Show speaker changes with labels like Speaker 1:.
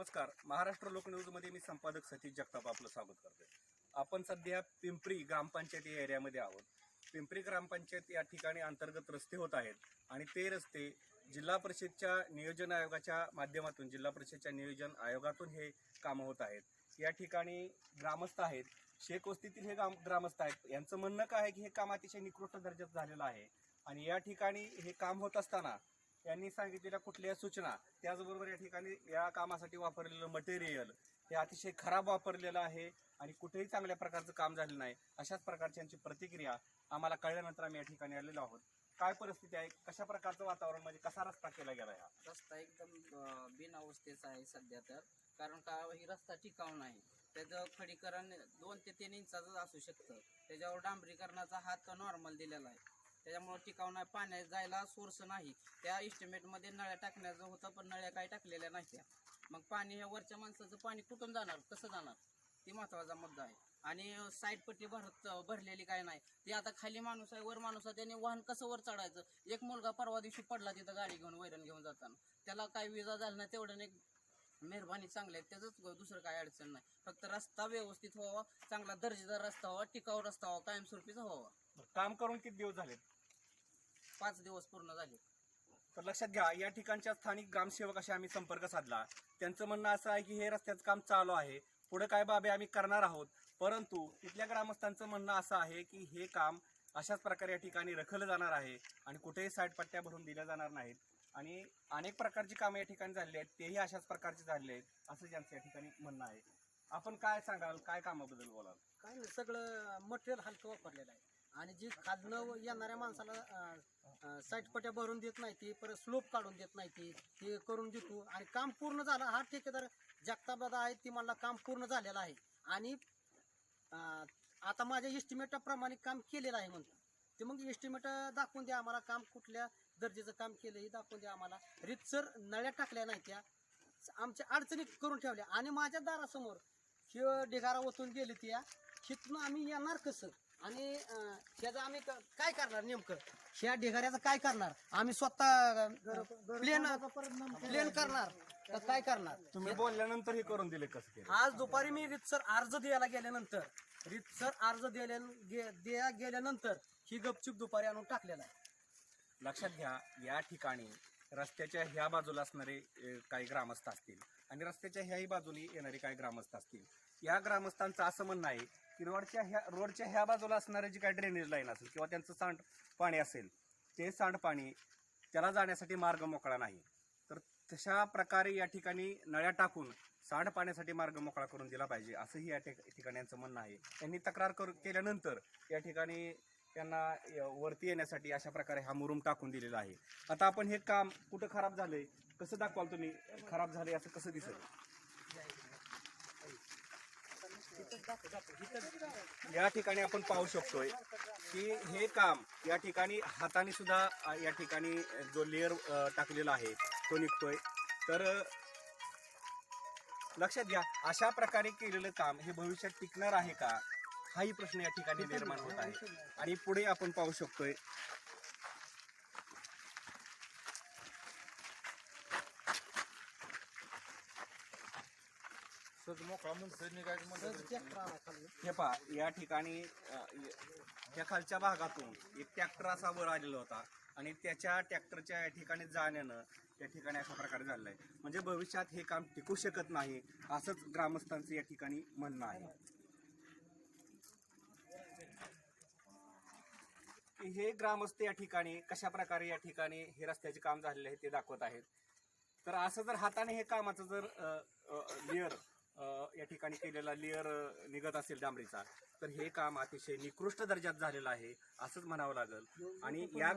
Speaker 1: नमस्कार. महाराष्ट्र लोकन्यूजमध्ये मी संपादक सतीश जगताप आपलं स्वागत करतोय. आपण सध्या पिंपरी ग्रामपंचायत या एरियामध्ये आहोत. पिंपरी ग्रामपंचायत या ठिकाणी अंतर्गत रस्ते होत आहेत आणि ते रस्ते जिल्हा परिषदच्या नियोजन आयोगाच्या माध्यमातून जिल्हा परिषदच्या नियोजन आयोगातून हे कामं होत आहेत. या ठिकाणी ग्रामस्थ आहेत. शेख वस्तीतील हे ग्राम ग्रामस्थ आहेत. यांचं म्हणणं काय आहे की हे काम अतिशय निकृष्ट दर्जाचं झालेलं आहे आणि या ठिकाणी हे काम होत असताना यांनी सांगितलेल्या कुठल्या सूचना त्याचबरोबर या ठिकाणी या कामासाठी वापरलेलं मटेरियल हे अतिशय खराब वापरलेलं आहे आणि कुठेही चांगल्या प्रकारचं काम झालं नाही. अशाच प्रकारची यांची प्रतिक्रिया आम्हाला कळल्यानंतर आम्ही या ठिकाणी आलेलो आहोत. काय परिस्थिती आहे? कशा प्रकारचं वातावरण म्हणजे कसा रस्ता केला गेला हा?
Speaker 2: रस्ता एकदम बिन अवस्थेचा आहे सध्या तर. कारण का ही रस्ता टिकाऊ नाही. त्याचं खडीकरण दोन ते तीन इंचाच असू शकतं. त्याच्यावर डांबरीकरणाचा हात नॉर्मल दिलेला आहे? त्याच्यामुळे टिकाऊ नाही पाण्यात जायला सोर्स नाही. त्या इस्टिमेटमध्ये नळ्या टाकण्याचं होतं पण नळ्या काही टाकलेल्या नाही त्या मग पाणी हे वरच्या माणसाचं पाणी कुठून जाणार कसं जाणार? ती महत्त्वाचा मुद्दा आहे. आणि साईड पट्टी भरत भरलेली काय नाही. ते आता खाली माणूस आहे वर माणूस आहे त्याने वाहन कसं वर चढायचं? एक मुलगा परवा दिवशी पडला तिथं गाडी घेऊन वैरण घेऊन जाताना. त्याला काय विजा झाला नाही तेवढं एक मेहरबानी चांगली आहे. त्याचंच दुसरं काय अडचण नाही. फक्त रस्ता व्यवस्थित व्हावा चांगला दर्जेदार रस्ता व्हावा टिकाऊ रस्ता व्हावा कायमस्वरूपीचा व्हावा.
Speaker 1: काम करून किती दिवस झालेत?
Speaker 2: पाच दिवस पूर्ण झाले.
Speaker 1: तर लक्षात घ्या या ठिकाणच्या स्थानिक ग्रामसेवक असे आम्ही संपर्क साधला. त्यांचं म्हणणं असं आहे की हे रस्त्याचं काम चालू आहे. पुढे काय बाबे आम्ही करणार आहोत. परंतु तिथल्या ग्रामस्थांचं म्हणणं असं आहे की हे काम अशाच प्रकारे या ठिकाणी रखलं जाणार आहे आणि कुठेही साईड पट्ट्या भरून दिल्या जाणार नाहीत. आणि अनेक प्रकारची कामं या ठिकाणी झालेली आहेत तेही अशाच प्रकारचे झालेले आहेत असं ज्यांचं या ठिकाणी म्हणणं आहे. आपण काय सांगाल? काय कामाबद्दल बोलाल?
Speaker 3: काय नाही सगळं मटेरियल हलकं वापरलेलं आहे. आणि जी खालनं येणाऱ्या माणसाला साईटपट्या भरून देत नाही ती परत स्लोप काढून देत नाही ती ते करून देतो. आणि काम पूर्ण झालं हा ठेकेदार जगताबादा आहे ती मला काम पूर्ण झालेलं आहे. आणि आता माझ्या एस्टिमेटाप्रमाणे काम केलेलं आहे म्हणतो ते मग एस्टिमेट दाखवून द्या आम्हाला काम कुठल्या दर्जेचं काम केलं हे दाखवून द्या आम्हाला. रितसर नळ्या टाकल्या नाही त्या आमच्या अडचणी करून ठेवल्या. आणि माझ्या दारासमोर हे ढिगारा ओतून गेली ती हिथनं आम्ही येणार कसं? आणि अं, ह्याचं आम्ही क- काय करणार नेमकं? ह्या ढिगाऱ्याचं काय करणार? आम्ही स्वतः प्लेन प्लेन करणार. का काय करणार?
Speaker 1: तुम्ही बोलल्यानंतर हे करून दिले कसं केलं?
Speaker 3: आज दुपारी मी रितसर अर्ज द्यायला गेल्यानंतर रितसर अर्ज दिल्या गे- द्या गेल्यानंतर ही गपचूप दुपारी आणून टाकलेला आहे.
Speaker 1: लक्षात घ्या या ठिकाणी रस्त्याच्या ह्या बाजूला असणारे काही ग्रामस्थ असतील आणि रस्त्याच्या ह्याही बाजूनी येणारे काही ग्रामस्थ असतील. या ग्रामस्थांचं असं म्हणणं आहे की रोडच्या ह्या रोडच्या ह्या बाजूला असणारे जी काही ड्रेनेज लाईन असेल किंवा त्यांचं सांड पाणी असेल ते सांडपाणी त्याला जाण्यासाठी मार्ग मोकळा नाही. तर तशा प्रकारे या ठिकाणी नळ्या टाकून सांडपाण्यासाठी मार्ग मोकळा करून दिला पाहिजे असंही या ठिकाणी यांचं म्हणणं आहे. त्यांनी तक्रार करू केल्यानंतर या ठिकाणी त्यांना वरती येण्यासाठी अशा प्रकारे हा मुरुम टाकून दिलेला आहे. आता आपण हे काम कुठं खराब झालंय कसं दाखवाल तुम्ही? खराब झालंय असं कसं दिसत या ठिकाणी आपण पाहू शकतोय की हे काम या ठिकाणी हाताने सुद्धा या ठिकाणी जो लेअर टाकलेला आहे तो निघतोय. तर लक्षात घ्या अशा प्रकारे केलेलं काम हे भविष्यात टिकणार आहे का? हाही प्रश्न या ठिकाणी निर्माण होत आहे. आणि पुढे आपण पाहू शकतोय. हे पहा या ठिकाणी य- या खालच्या भागातून एक ट्रॅक्टर असा वर आलेला होता. आणि त्याच्या ट्रॅक्टरच्या या ठिकाणी जाण्यानं या ठिकाणी अशा प्रकारे झालेलं आहे म्हणजे भविष्यात हे काम टिकू शकत नाही असंच ग्रामस्थांचं या ठिकाणी म्हणणं आहे. की हे ग्रामस्थ या ठिकाणी कशा प्रकारे या ठिकाणी हे रस्त्याचे काम झालेले आहे ते दाखवत आहेत. तर असं जर हाताने हे कामाचं जर लेअर या ठिकाणी केलेला लेअर निघत असेल डांबरीचा तर हे काम अतिशय निकृष्ट दर्जात झालेलं आहे असंच म्हणावं लागेल. आणि या